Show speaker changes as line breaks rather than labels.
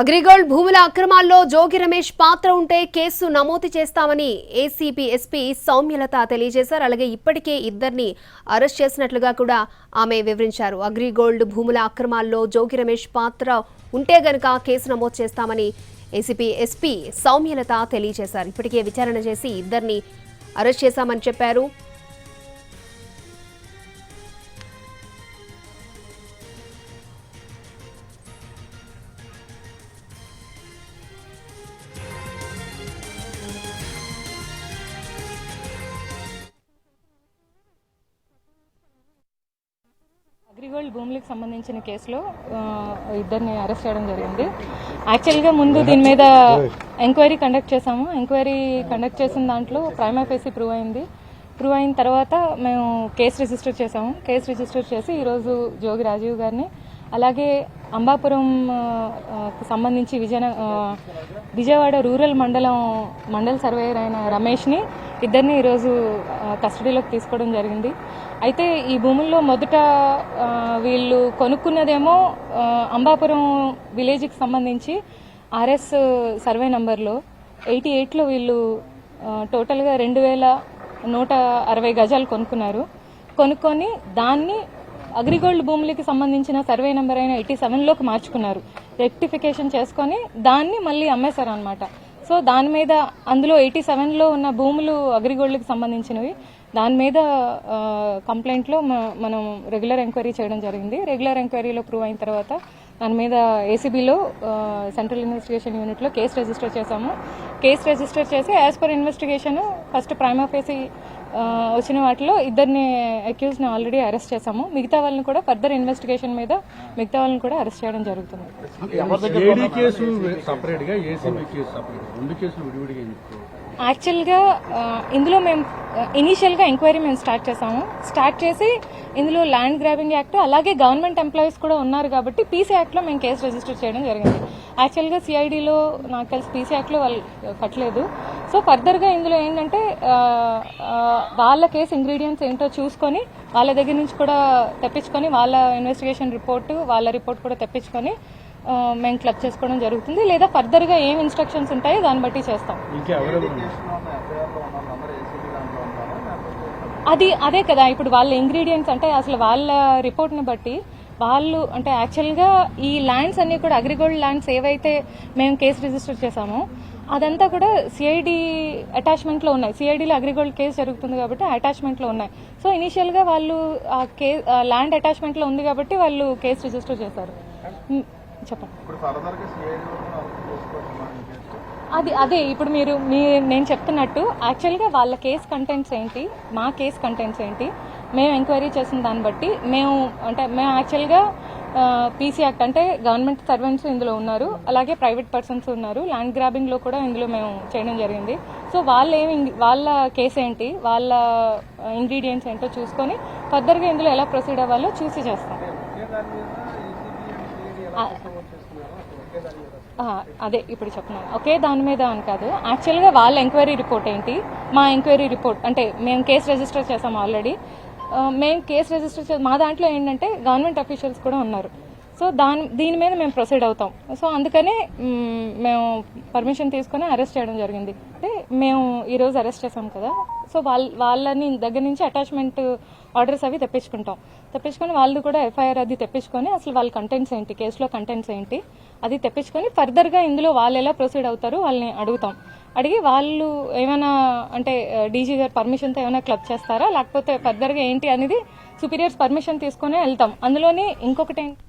అగ్రిగోల్డ్ భూముల అక్రమాల్లో జోగి రమేష్ పాత్ర ఉంటే కేసు నమోదు చేస్తామని ఏసీపీ ఎస్పీ సౌమ్యలత తెలియజేశారు. అలాగే ఇప్పటికే ఇద్దరిని అరెస్ట్ చేసినట్లుగా కూడా ఆమె వివరించారు. అగ్రిగోల్డ్ భూముల అక్రమాల్లో జోగి రమేష్ పాత్ర ఉంటే గనక కేసు నమోదు చేస్తామని ఏసీపీ ఎస్పీ సౌమ్యలత తెలియజేశారు. ఇప్పటికే విచారణ చేసి ఇద్దరిని అరెస్ట్ చేశామని చెప్పారు.
అగ్రిగోల్డ్ భూములకు సంబంధించిన కేసులో ఇద్దరిని అరెస్ట్ చేయడం జరిగింది. యాక్చువల్గా ముందు దీని మీద ఎంక్వైరీ కండక్ట్ చేశాము. ఎంక్వైరీ కండక్ట్ చేసిన దాంట్లో ప్రైమ్ ప్రూవ్ అయింది. ప్రూవ్ అయిన తర్వాత మేము కేసు రిజిస్టర్ చేసాము కేసు రిజిస్టర్ చేసి ఈరోజు జోగి రాజీవ్ గారిని అలాగే అంబాపురం సంబంధించి విజయన విజయవాడ రూరల్ మండలం మండల సర్వేయర్ అయిన రమేష్ని ఇద్దరిని ఈరోజు కస్టడీలోకి తీసుకోవడం జరిగింది. అయితే ఈ భూముల్లో మొదట వీళ్ళు కొనుక్కున్నదేమో అంబాపురం విలేజ్కి సంబంధించి ఆర్ఎస్ సర్వే నంబర్లో. ఎయిటీ ఎయిట్లో వీళ్ళు టోటల్గా రెండు వేల నూట అరవై గజాలు కొనుక్కున్నారు. కొనుక్కొని దాన్ని అగ్రిగోల్డ్ భూములకి సంబంధించిన సర్వే నెంబర్ అయిన ఎయిటీ సెవెన్లోకి మార్చుకున్నారు. రెక్టిఫికేషన్ చేసుకొని దాన్ని మళ్ళీ అమ్మేశారు అనమాట సో దాని మీద అందులో ఎయిటీ సెవెన్లో ఉన్న భూములు అగ్రిగోల్డ్కి సంబంధించినవి. దాని మీద కంప్లైంట్లో మనం రెగ్యులర్ ఎంక్వైరీ చేయడం జరిగింది. రెగ్యులర్ ఎంక్వైరీలో ప్రూవ్ అయిన తర్వాత దాని మీద ఏసీబీలో సెంట్రల్ ఇన్వెస్టిగేషన్ యూనిట్లో కేసు రిజిస్టర్ చేశాము. కేసు రిజిస్టర్ చేసి as per investigation first prime ఆఫీసీ వచ్చిన వాటిలో ఇద్దరిని అక్యూజ్ని ఆల్రెడీ అరెస్ట్ చేశాము. మిగతా వాళ్ళని కూడా ఫర్దర్ ఇన్వెస్టిగేషన్ మీద మిగతా వాళ్ళని కూడా అరెస్ట్ చేయడం జరుగుతుంది. యాక్చువల్గా ఇందులో మేము ఇనీషియల్గా ఎంక్వైరీ మేము స్టార్ట్ చేసాము. స్టార్ట్ చేసి ఇందులో ల్యాండ్ గ్రాబింగ్ యాక్ట్ అలాగే గవర్నమెంట్ ఎంప్లాయీస్ కూడా ఉన్నారు కాబట్టి పీసీ యాక్ట్లో మేము కేసు రిజిస్టర్ చేయడం జరిగింది. యాక్చువల్గా సిఐడిలో నాకు తెలిసి పీసీ యాక్ట్లో వాళ్ళు కట్టలేదు. సో ఫర్దర్గా ఇందులో ఏంటంటే వాళ్ళ కేసు ఇంగ్రీడియంట్స్ ఏంటో చూసుకొని వాళ్ళ దగ్గర నుంచి కూడా తెప్పించుకొని వాళ్ళ ఇన్వెస్టిగేషన్ రిపోర్ట్ వాళ్ళ రిపోర్ట్ కూడా తెప్పించుకొని మేము క్లబ్ చేసుకోవడం జరుగుతుంది. లేదా ఫర్దర్గా ఏం ఇన్స్ట్రక్షన్స్ ఉంటాయో దాన్ని బట్టి చేస్తాం. అది అదే కదా ఇప్పుడు వాళ్ళ ఇంగ్రీడియంట్స్ అంటే అసలు వాళ్ళ రిపోర్ట్ని బట్టి వాళ్ళు అంటే యాక్చువల్గా ఈ ల్యాండ్స్ అన్ని కూడా అగ్రిగోల్డ్ ల్యాండ్స్ ఏవైతే మేము కేసు రిజిస్టర్ చేశామో అదంతా కూడా సిఐడి అటాచ్మెంట్లో ఉన్నాయి. సిఐడిలో అగ్రిగోల్డ్ కేసు జరుగుతుంది కాబట్టి అటాచ్మెంట్లో ఉన్నాయి. సో ఇనీషియల్గా వాళ్ళు ఆ కే ల్యాండ్ అటాచ్మెంట్లో ఉంది కాబట్టి వాళ్ళు కేసు రిజిస్టర్ చేశారు. చెప్పండి. అది అదే ఇప్పుడు మీరు మీ నేను చెప్తున్నట్టు యాక్చువల్గా వాళ్ళ కేస్ కంటెంట్స్ ఏంటి మా కేస్ కంటెంట్స్ ఏంటి మేము ఎంక్వైరీ చేసిన దాన్ని బట్టి మేము అంటే మేము యాక్చువల్గా పీసీ యాక్ట్ అంటే గవర్నమెంట్ సర్వెంట్స్ ఇందులో ఉన్నారు అలాగే ప్రైవేట్ పర్సన్స్ ఉన్నారు ల్యాండ్ గ్రాబింగ్లో కూడా ఇందులో మేము చేయడం జరిగింది. సో వాళ్ళు ఏమి వాళ్ళ కేసు ఏంటి వాళ్ళ ఇంగ్రీడియంట్స్ ఏంటో చూసుకొని ఫర్దర్గా ఇందులో ఎలా ప్రొసీడ్ అవ్వాలో చూసి చేస్తాం. అదే ఇప్పుడు చెప్తున్నాను. ఒకే దాని మీద అని కాదు. యాక్చువల్గా వాళ్ళ ఎంక్వైరీ రిపోర్ట్ ఏంటి? మా ఎంక్వైరీ రిపోర్ట్ అంటే మేము కేసు రిజిస్టర్ చేసాం ఆల్రెడీ. మేము కేసు రిజిస్టర్ చే మా దాంట్లో ఏంటంటే గవర్నమెంట్ అఫీషియల్స్ కూడా ఉన్నారు. సో దాని దీని మీద మేము ప్రొసీడ్ అవుతాం. సో అందుకనే మేము పర్మిషన్ తీసుకొని అరెస్ట్ చేయడం జరిగింది. అంటే మేము ఈరోజు అరెస్ట్ చేసాం కదా. సో వాళ్ళ వాళ్ళని దగ్గర నుంచి అటాచ్మెంట్ ఆర్డర్స్ అవి తెప్పించుకుంటాం. తెప్పించుకొని వాళ్ళు కూడా ఎఫ్ఐఆర్ అది తెప్పించుకొని అసలు వాళ్ళ కంటెంట్స్ ఏంటి కేసులో కంటెంట్స్ ఏంటి అది తెప్పించుకొని ఫర్దర్గా ఇందులో వాళ్ళు ఎలా ప్రొసీడ్ అవుతారు వాళ్ళని అడుగుతాం. అడిగి వాళ్ళు ఏమైనా అంటే డీజీ గారు పర్మిషన్తో ఏమైనా క్లబ్ చేస్తారా? లేకపోతే ఫర్దర్గా ఏంటి అనేది సుపీరియర్స్ పర్మిషన్ తీసుకొని వెళ్తాం. అందులోనే ఇంకొకటి ఏంటి?